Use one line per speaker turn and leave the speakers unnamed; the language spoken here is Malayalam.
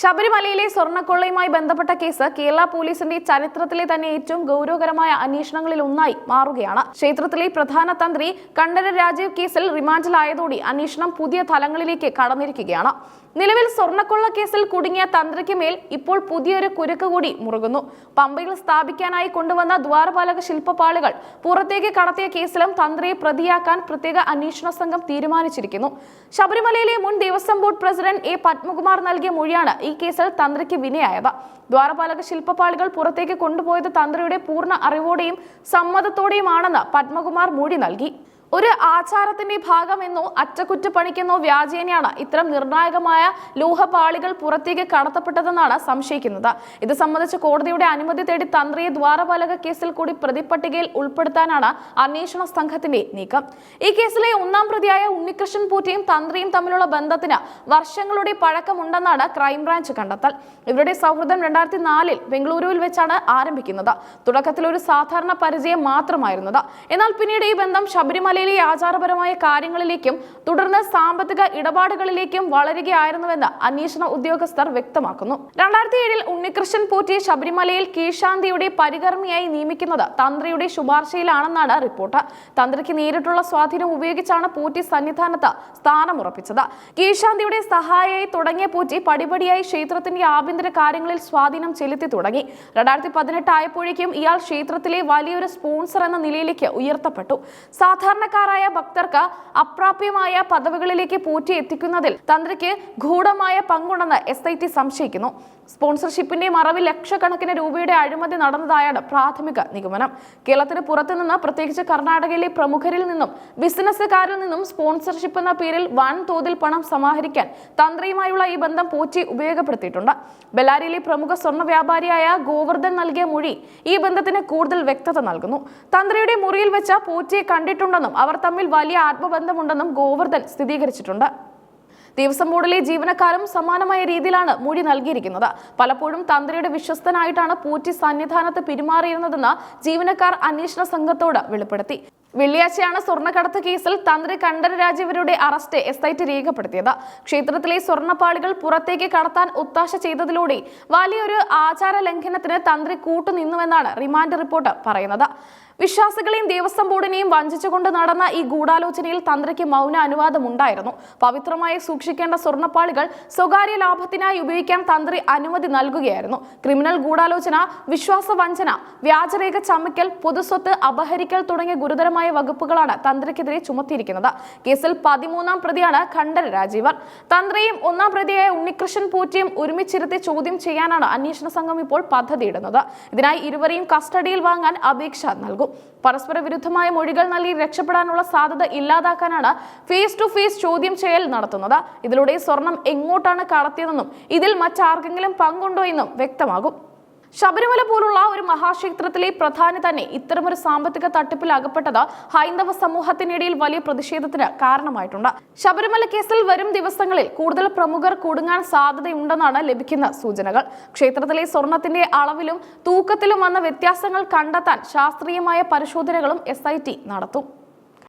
ശബരിമലയിലെ സ്വർണക്കൊള്ളയുമായി ബന്ധപ്പെട്ട കേസ് കേരള പോലീസിന്റെ ചരിത്രത്തിലെ തന്നെ ഏറ്റവും ഗൗരവകരമായ അന്വേഷണങ്ങളിൽ ഒന്നായി മാറുകയാണ്. ക്ഷേത്രത്തിലെ പ്രധാന തന്ത്രി കണ്ഠര രാജീവ് കേസിൽ റിമാൻഡിലായതോടെ അന്വേഷണം പുതിയ തലങ്ങളിലേക്ക് കടന്നിരിക്കുകയാണ്. നിലവിൽ സ്വർണക്കൊള്ള കേസിൽ കുടുങ്ങിയ തന്ത്രിക്ക് മേൽ ഇപ്പോൾ പുതിയൊരു കുരുക്ക് കൂടി മുറുകുന്നു. പമ്പയിൽ സ്ഥാപിക്കാനായി കൊണ്ടുവന്ന ദ്വാരപാലക ശില്പപാളികൾ പുറത്തേക്ക് കടത്തിയ കേസിലും തന്ത്രിയെ പ്രതിയാക്കാൻ പ്രത്യേക അന്വേഷണ സംഘം തീരുമാനിച്ചിരിക്കുന്നു. ശബരിമലയിലെ മുൻ Devaswom board president A Padmakumar നൽകിയ മൊഴിയാണ് ഈ കേസിൽ തന്ത്രിക്ക് വിനയായത്. ദ്വാരപാലക ശില്പപാളികൾ പുറത്തേക്ക് കൊണ്ടുപോയത് തന്ത്രിയുടെ പൂർണ അറിവോടെയും സമ്മതത്തോടെയുമാണെന്ന് പത്മകുമാർ മൊഴി നൽകി. ഒരു ആചാരത്തിന്റെ ഭാഗമെന്നോ അറ്റകുറ്റപ്പണിക്കെന്നോ വ്യാജേനയാണ് ഇത്തരം നിർണായകമായ ലോഹപാളികൾ പുറത്തേക്ക് കടത്തപ്പെട്ടതെന്നാണ് സംശയിക്കുന്നത്. ഇത് സംബന്ധിച്ച് കോടതിയുടെ അനുമതി തേടി തന്ത്രിയെ ദ്വാരപാലക കേസിൽ കൂടി പ്രതിപട്ടികയിൽ ഉൾപ്പെടുത്താനാണ് അന്വേഷണ സംഘത്തിന്റെ നീക്കം. ഈ കേസിലെ ഒന്നാം പ്രതിയായ ഉണ്ണികൃഷ്ണൻ പൂറ്റയും തന്ത്രിയും തമ്മിലുള്ള ബന്ധത്തിന് വർഷങ്ങളുടെ പഴക്കമുണ്ടെന്നാണ് ക്രൈംബ്രാഞ്ച് കണ്ടെത്തൽ. ഇവരുടെ സൗഹൃദം രണ്ടായിരത്തി നാലിൽ ബംഗളൂരുവിൽ വെച്ചാണ് ആരംഭിക്കുന്നത്. തുടക്കത്തിൽ ഒരു സാധാരണ പരിചയം മാത്രമായിരുന്നത്. എന്നാൽ പിന്നീട് ഈ ബന്ധം ശബരിമലയിലെ ആചാരപരമായ കാര്യങ്ങളിലേക്കും തുടർന്ന് സാമ്പത്തിക ഇടപാടുകളിലേക്കും വളരുകയായിരുന്നുവെന്ന് അന്വേഷണ ഉദ്യോഗസ്ഥർ വ്യക്തമാക്കുന്നു. രണ്ടായിരത്തി ഏഴിൽ ഉണ്ണികൃഷ്ണൻ പോറ്റി ശബരിമലയിൽ കീഴ്ശാന്തിയുടെ പരികർമ്മിയായി നിയമിക്കുന്നത് തന്ത്രിയുടെ ശുപാർശയിലാണെന്നാണ് റിപ്പോർട്ട്. തന്ത്രിക്ക് നേരിട്ടുള്ള സ്വാധീനം ഉപയോഗിച്ചാണ് പോറ്റി സന്നിധാനത്ത് സ്ഥാനമുറപ്പിച്ചത്. കീഴ്ശാന്തിയുടെ സഹായിയായി തുടങ്ങിയ പോറ്റി പടിപടിയായി ക്ഷേത്രത്തിന്റെ ആഭ്യന്തര കാര്യങ്ങളിൽ സ്വാധീനം ചെലുത്തി തുടങ്ങി. രണ്ടായിരത്തി പതിനെട്ട് ആയപ്പോഴേക്കും ഇയാൾ ക്ഷേത്രത്തിലെ വലിയൊരു സ്പോൺസർ എന്ന നിലയിലേക്ക് ഉയർത്തപ്പെട്ടു. സാധാരണക്കാരായ ഭക്തർക്ക് അപ്രാപ്യമായ പദവികളിലേക്ക് പോറ്റി എത്തിക്കുന്നതിൽ തന്ത്രിക്ക് ഗൂഢമായ പങ്കുണ്ടെന്ന് എസ് ഐ ടി സംശയിക്കുന്നു. സ്പോൺസർഷിപ്പിന്റെ മറവിൽ ലക്ഷക്കണക്കിന് രൂപയുടെ അഴിമതി നടന്നതായാണ് പ്രാഥമിക നിഗമനം. കേരളത്തിന് പുറത്തുനിന്ന് പ്രത്യേകിച്ച് കർണാടകയിലെ പ്രമുഖരിൽ നിന്നും ബിസിനസ്സുകാരിൽ നിന്നും സ്പോൺസർഷിപ്പ് എന്ന പേരിൽ വൻ തോതിൽ പണം സമാഹരിക്കാൻ തന്ത്രിയുമായുള്ള ഈ ബന്ധം പോറ്റി ഉപയോഗപ്പെടുത്തിയിട്ടുണ്ട്. ബെല്ലാരിയിലെ പ്രമുഖ സ്വർണ വ്യാപാരിയായ ഗോവർദ്ധൻ നൽകിയ മൊഴി ഈ ബന്ധത്തിന് കൂടുതൽ വ്യക്തത നൽകുന്നു. തന്ത്രിയുടെ മുറിയിൽ വെച്ച പോറ്റിയെ കണ്ടിട്ടുണ്ടെന്നും അവർ തമ്മിൽ വലിയ ആത്മബന്ധമുണ്ടെന്നും ഗോവർദ്ധൻ സ്ഥിരീകരിച്ചിട്ടുണ്ട്. ദേവസ്വം ബോർഡിലെ ജീവനക്കാരും സമാനമായ രീതിയിലാണ് മൊഴി നൽകിയിരിക്കുന്നത്. പലപ്പോഴും തന്ത്രിയുടെ വിശ്വസ്തനായിട്ടാണ് പൂറ്റി സന്നിധാനത്ത് പെരുമാറിയിരുന്നതെന്ന് ജീവനക്കാർ അന്വേഷണ സംഘത്തോട് വെളിപ്പെടുത്തി. വെള്ളിയാഴ്ചയാണ് സ്വർണക്കടത്ത് കേസിൽ തന്ത്രി കണ്ഠര രാജീവരുടെ അറസ്റ്റ് എസ് ഐ ടി രേഖപ്പെടുത്തിയത്. ക്ഷേത്രത്തിലെ സ്വർണപ്പാളികൾ പുറത്തേക്ക് കടത്താൻ ഒത്താശ ചെയ്തതിലൂടെ വലിയൊരു ആചാര ലംഘനത്തിന് തന്ത്രി കൂട്ടുനിന്നുവെന്നാണ് റിമാൻഡ് റിപ്പോർട്ട് പറയുന്നത്. വിശ്വാസികളെയും ദേവസ്വം ബോർഡിനെയും വഞ്ചിച്ചുകൊണ്ട് നടന്ന ഈ ഗൂഢാലോചനയിൽ തന്ത്രിക്ക് മൗന അനുവാദമുണ്ടായിരുന്നു. പവിത്രമായി സൂക്ഷിക്കേണ്ട സ്വർണപ്പാളികൾ സ്വകാര്യ ലാഭത്തിനായി ഉപയോഗിക്കാൻ തന്ത്രി അനുമതി നൽകുകയായിരുന്നു. ക്രിമിനൽ ഗൂഢാലോചന വിശ്വാസ വഞ്ചന വ്യാജരേഖ ചമയ്ക്കൽ പൊതുസ്വത്ത് അപഹരിക്കൽ തുടങ്ങിയ ഗുരുതരമായ വകുപ്പുകളാണ് തന്ത്രിക്കെതിരെ ചുമത്തിയിരിക്കുന്നത്. കേസിൽ പതിമൂന്നാം പ്രതിയാണ് ഖണ്ഡര രാജീവർ തന്ത്രിയും ഒന്നാം പ്രതിയായ ഉണ്ണികൃഷ്ണൻ പൂറ്റിയും ഒരുമിച്ചിരുത്തി ചോദ്യം ചെയ്യാനാണ് അന്വേഷണ സംഘം ഇപ്പോൾ പദ്ധതിയിടുന്നത്. ഇതിനായി ഇരുവരെയും കസ്റ്റഡിയിൽ വാങ്ങാൻ അപേക്ഷ നൽകും. പരസ്പര വിരുദ്ധമായ മൊഴികൾ നൽകി രക്ഷപ്പെടാനുള്ള സാധ്യത ഇല്ലാതാക്കാനാണ് ഫേസ് ടു ഫേസ് ചോദ്യം ചെയ്യൽ നടത്തുന്നത്. ഇതിലൂടെ സ്വർണം എങ്ങോട്ടാണ് കടത്തിയതെന്നും ഇതിൽ മറ്റാർക്കെങ്കിലും പങ്കുണ്ടോ എന്നും വ്യക്തമാകും. ശബരിമല പോലുള്ള ഒരു മഹാക്ഷേത്രത്തിലെ പ്രധാനി തന്നെ ഇത്തരമൊരു സാമ്പത്തിക തട്ടിപ്പിൽ അകപ്പെട്ടത് ഹൈന്ദവ സമൂഹത്തിനിടയിൽ വലിയ പ്രതിഷേധത്തിന് കാരണമായിട്ടുണ്ട്. ശബരിമല കേസിൽ വരും ദിവസങ്ങളിൽ കൂടുതൽ പ്രമുഖർ കുടുങ്ങാൻ സാധ്യതയുണ്ടെന്നാണ് ലഭിക്കുന്ന സൂചനകൾ. ക്ഷേത്രത്തിലെ സ്വർണത്തിന്റെ അളവിലും തൂക്കത്തിലും വന്ന വ്യത്യാസങ്ങൾ കണ്ടെത്താൻ ശാസ്ത്രീയമായ പരിശോധനകളും എസ് നടത്തും.